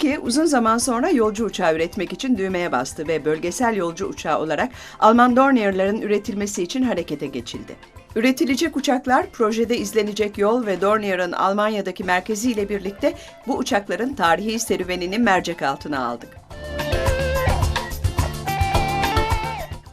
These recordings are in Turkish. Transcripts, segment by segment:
Türkiye uzun zaman sonra yolcu uçağı üretmek için düğmeye bastı ve bölgesel yolcu uçağı olarak Alman Dornier'ların üretilmesi için harekete geçildi. Üretilecek uçaklar, projede izlenecek yol ve Dornier'ın Almanya'daki merkezi ile birlikte bu uçakların tarihi serüvenini mercek altına aldık.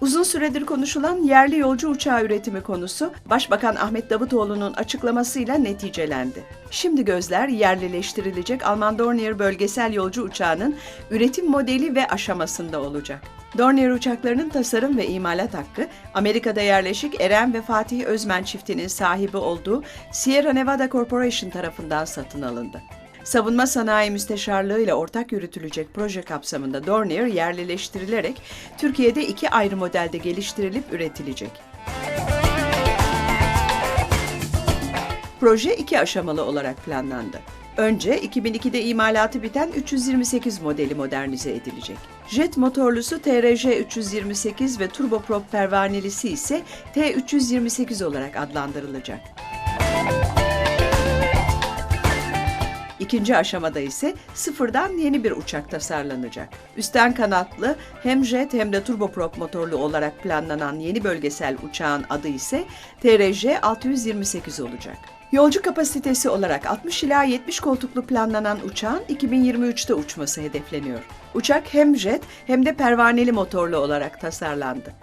Uzun süredir konuşulan yerli yolcu uçağı üretimi konusu Başbakan Ahmet Davutoğlu'nun açıklamasıyla neticelendi. Şimdi gözler yerlileştirilecek Alman Dornier bölgesel yolcu uçağının üretim modeli ve aşamasında olacak. Dornier uçaklarının tasarım ve imalat hakkı Amerika'da yerleşik Eren ve Fatih Özmen çiftinin sahibi olduğu Sierra Nevada Corporation tarafından satın alındı. Savunma Sanayi Müsteşarlığı ile ortak yürütülecek proje kapsamında Dornier yerlileştirilerek Türkiye'de iki ayrı modelde geliştirilip üretilecek. Proje iki aşamalı olarak planlandı. Önce 2002'de imalatı biten 328 modeli modernize edilecek. Jet motorlusu TRJ 328 ve turboprop pervanelisi ise T328 olarak adlandırılacak. İkinci aşamada ise sıfırdan yeni bir uçak tasarlanacak. Üstten kanatlı hem jet hem de turboprop motorlu olarak planlanan yeni bölgesel uçağın adı ise TRJ 628 olacak. Yolcu kapasitesi olarak 60 ila 70 koltuklu planlanan uçağın 2023'te uçması hedefleniyor. Uçak hem jet hem de pervaneli motorlu olarak tasarlandı.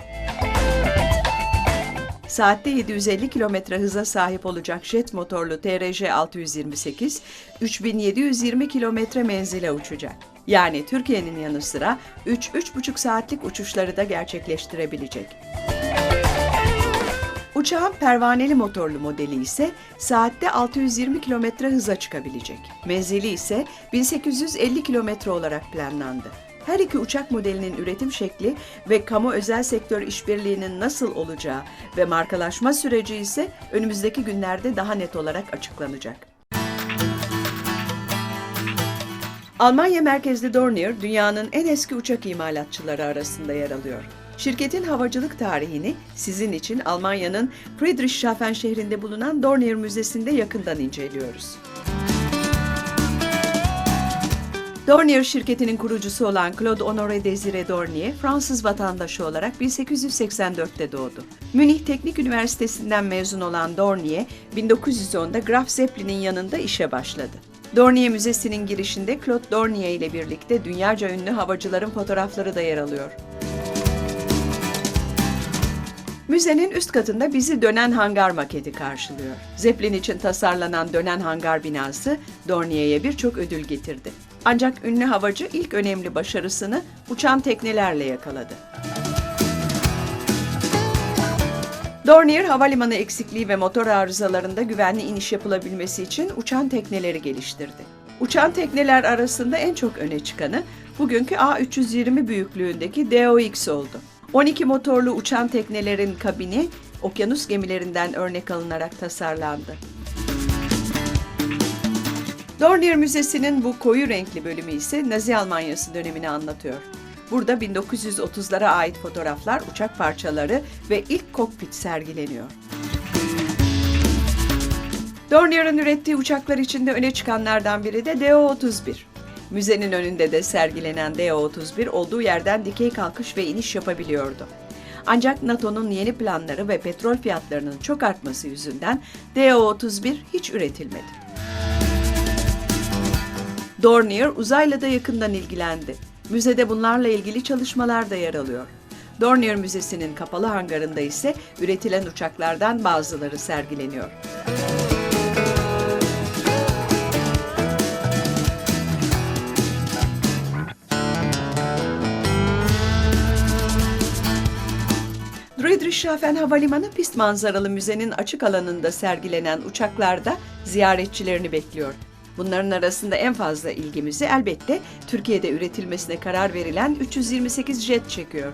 Saatte 750 kilometre hıza sahip olacak jet motorlu TRJ 628, 3720 kilometre menzile uçacak. Yani Türkiye'nin yanı sıra 3-3,5 saatlik uçuşları da gerçekleştirebilecek. Uçağın pervaneli motorlu modeli ise saatte 620 kilometre hıza çıkabilecek. Menzili ise 1850 kilometre olarak planlandı. Her iki uçak modelinin üretim şekli ve kamu özel sektör işbirliğinin nasıl olacağı ve markalaşma süreci ise önümüzdeki günlerde daha net olarak açıklanacak. Almanya merkezli Dornier, dünyanın en eski uçak imalatçıları arasında yer alıyor. Şirketin havacılık tarihini sizin için Almanya'nın Friedrichshafen şehrinde bulunan Dornier Müzesi'nde yakından inceliyoruz. Dornier şirketinin kurucusu olan Claude Honoré Désiré Dornier, Fransız vatandaşı olarak 1884'te doğdu. Münih Teknik Üniversitesi'nden mezun olan Dornier, 1910'da Graf Zeppelin'in yanında işe başladı. Dornier Müzesi'nin girişinde Claude Dornier ile birlikte dünyaca ünlü havacıların fotoğrafları da yer alıyor. Müzenin üst katında bizi dönen hangar maketi karşılıyor. Zeppelin için tasarlanan dönen hangar binası Dornier'e birçok ödül getirdi. Ancak ünlü havacı ilk önemli başarısını uçan teknelerle yakaladı. Dornier havalimanı eksikliği ve motor arızalarında güvenli iniş yapılabilmesi için uçan tekneleri geliştirdi. Uçan tekneler arasında en çok öne çıkanı bugünkü A320 büyüklüğündeki DOX oldu. 12 motorlu uçan teknelerin kabini okyanus gemilerinden örnek alınarak tasarlandı. Dornier Müzesi'nin bu koyu renkli bölümü ise Nazi Almanyası dönemini anlatıyor. Burada 1930'lara ait fotoğraflar, uçak parçaları ve ilk kokpit sergileniyor. Dornier'ın ürettiği uçaklar içinde öne çıkanlardan biri de DO-31. Müzenin önünde de sergilenen DO-31 olduğu yerden dikey kalkış ve iniş yapabiliyordu. Ancak NATO'nun yeni planları ve petrol fiyatlarının çok artması yüzünden DO-31 hiç üretilmedi. Dornier uzayla da yakından ilgilendi. Müzede bunlarla ilgili çalışmalar da yer alıyor. Dornier Müzesi'nin kapalı hangarında ise üretilen uçaklardan bazıları sergileniyor. Friedrichshafen Havalimanı pist manzaralı müzenin açık alanında sergilenen uçaklarda ziyaretçilerini bekliyor. Bunların arasında en fazla ilgimizi elbette Türkiye'de üretilmesine karar verilen 328 jet çekiyor.